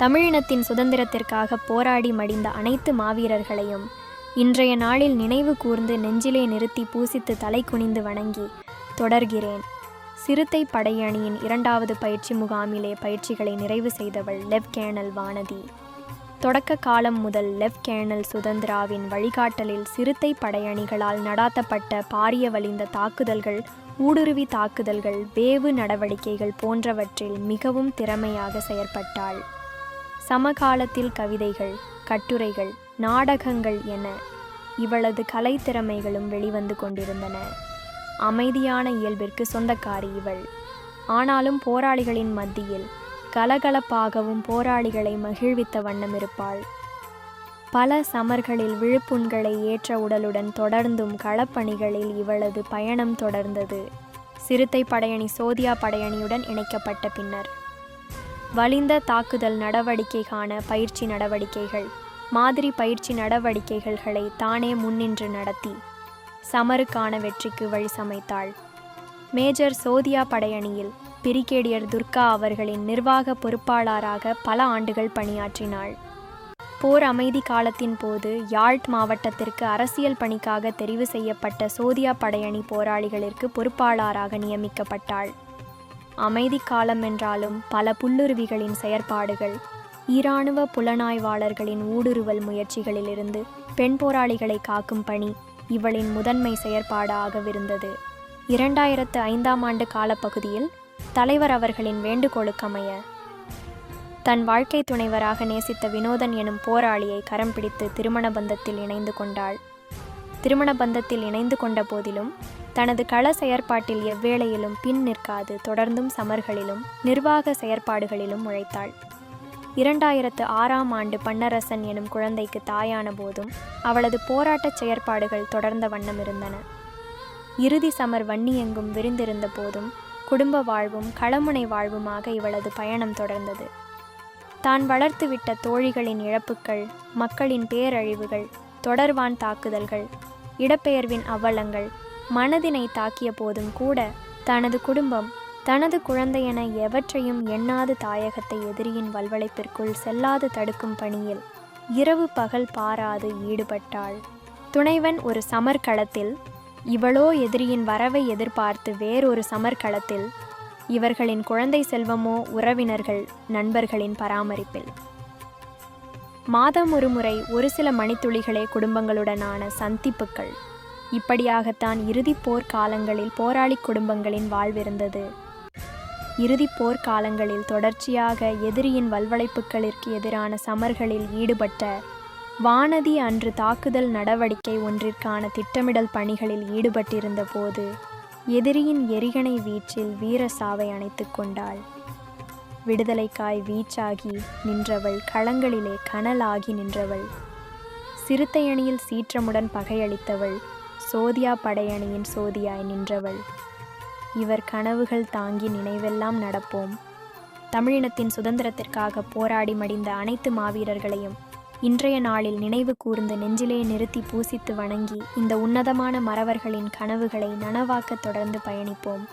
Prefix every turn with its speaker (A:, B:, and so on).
A: தமிழினத்தின் சுதந்திரத்திற்காக போராடி மடிந்த அனைத்து மாவீரர்களையும் இன்றைய நாளில் நினைவு கூர்ந்து நெஞ்சிலே நிறுத்தி பூசித்து தலை குனிந்து வணங்கி தொடர்கிறேன். சிறுத்தை படையணியின் இரண்டாவது பயிற்சி முகாமிலே பயிற்சிகளை நிறைவு செய்தவள் லெப் கேர்னல் வானதி. தொடக்க காலம் முதல் லெப் கேர்னல் சுதந்திராவின் வழிகாட்டலில் சிறுத்தை படையணிகளால் நடாத்தப்பட்ட பாரிய வலிந்த தாக்குதல்கள் ஊடுருவி தாக்குதல்கள் வேவு நடவடிக்கைகள் போன்றவற்றில் மிகவும் திறமையாக செயற்பட்டாள். சமகாலத்தில் கவிதைகள் கட்டுரைகள் நாடகங்கள் என இவளது கலைத்திறமைகளும் வெளிவந்து கொண்டிருந்தன. அமைதியான இயல்பிற்கு சொந்தக்காரி இவள். ஆனாலும் போராளிகளின் மத்தியில் கலகலப்பாகவும் போராளிகளை மகிழ்வித்த வண்ணம் இருப்பாள். பல சமர்களில் விழுப்புண்களை ஏற்ற உடலுடன் தொடர்ந்தும் களப்பணிகளில் இவளது பயணம் தொடர்ந்தது. சிறுத்தை படையணி சோதியா படையணியுடன் இணைக்கப்பட்ட பின்னர். வலிந்த தாக்குதல் நடவடிக்கைக்கான பயிற்சி நடவடிக்கைகள். மாதிரி பயிற்சி நடவடிக்கைகளை தானே முன்னின்று நடத்தி. சமருக்கான வெற்றிக்கு வழி சமைத்தாள். மேஜர் சோதியா படையணியில் பிரிகேடியர் துர்கா அவர்களின் நிர்வாக பொறுப்பாளராக பல ஆண்டுகள் பணியாற்றினாள். போர் அமைதி காலத்தின் போது யாழ்ட் மாவட்டத்திற்கு அரசியல் பணிக்காக தெரிவு செய்யப்பட்ட சோதியா படையணி போராளிகளிற்கு பொறுப்பாளராக நியமிக்கப்பட்டாள். அமைதி காலம் என்றாலும் பல புல்லுருவிகளின் செயற்பாடுகள் ஈராணுவ புலனாய்வாளர்களின் ஊடுருவல் முயற்சிகளிலிருந்து பெண் போராளிகளை காக்கும் பணி இவளின் முதன்மை செயற்பாடாகவிருந்தது. இரண்டாயிரத்து ஐந்தாம் ஆண்டு காலப்பகுதியில் தலைவர் அவர்களின் வேண்டுகோளுக்கமைய தன் வாழ்க்கை துணைவராக நேசித்த வினோதன் எனும் போராளியை கரம் பிடித்து திருமண பந்தத்தில் இணைந்து கொண்டாள். திருமண பந்தத்தில் இணைந்து கொண்ட போதிலும் தனது கள செயற்பாட்டில் எவ்வேளையிலும் பின் நிற்காது தொடர்ந்தும் சமர்களிலும் நிர்வாக செயற்பாடுகளிலும் உழைத்தாள். இரண்டாயிரத்து ஆறாம் ஆண்டு பன்னரசன் எனும் குழந்தைக்கு தாயான போதும் அவளது போராட்டச் செயற்பாடுகள் தொடர்ந்த வண்ணம் இருந்தன. இறுதி சமர் வன்னியெங்கும் விரிந்திருந்த போதும் குடும்ப வாழ்வும் களமுனை வாழ்வுமாக இவளது பயணம் தொடர்ந்தது. தான் வளர்த்துவிட்ட தோழிகளின் இழப்புக்கள் மக்களின் பேரழிவுகள் தொடர்வான் தாக்குதல்கள் இடப்பெயர்வின் அவலங்கள் மனதினை தாக்கிய போதும் கூட தனது குடும்பம் தனது குழந்தையென எவற்றையும் எண்ணாது தாயகத்தை எதிரியின் வல்வளைப்பிற்குள் செல்லாது தடுக்கும் பணியில் இரவு பகல் பாராது ஈடுபட்டாள். துணைவன் ஒரு சமர்க்களத்தில் இவளோ எதிரியின் வரவை எதிர்பார்த்து வேறொரு சமர்க்களத்தில் இவர்களின் குழந்தை செல்வமோ உறவினர்கள் நண்பர்களின் பராமரிப்பில். மாதம் ஒரு முறை ஒரு சில மணித்துளிகளே குடும்பங்களுடனான சந்திப்புக்கள் இப்படியாகத்தான் இறுதிப் போர் காலங்களில் போராளி குடும்பங்களின் வாழ்விருந்தது. இறுதிப் போர் காலங்களில் தொடர்ச்சியாக எதிரியின் வல்வளைப்புகளிற்கு எதிரான சமர்களில் ஈடுபட்ட வானதி அன்று தாக்குதல் நடவடிக்கை ஒன்றிற்கான திட்டமிடல் பணிகளில் ஈடுபட்டிருந்த போது எதிரியின் எரிகணை வீச்சில் வீர சாவை அணைத்துக் கொண்டாள். விடுதலைக்காய் வீச்சாகி நின்றவள் களங்களிலே கனலாகி நின்றவள். சிறுத்தையணியில் சீற்றமுடன் பகையளித்தவள் சோதியா படையணியின் சோதியாய் நின்றவள். இவர் கனவுகள் தாங்கி நினைவெல்லாம் நடப்போம். தமிழினத்தின் சுதந்திரத்திற்காக போராடி மடிந்த அனைத்து மாவீரர்களையும் இன்றைய நாளில் நினைவு கூர்ந்து நெஞ்சிலே நிறுத்தி பூசித்து வணங்கி இந்த உன்னதமான மறவர்களின் கனவுகளை நனவாக்க தொடர்ந்து பயணிப்போம்.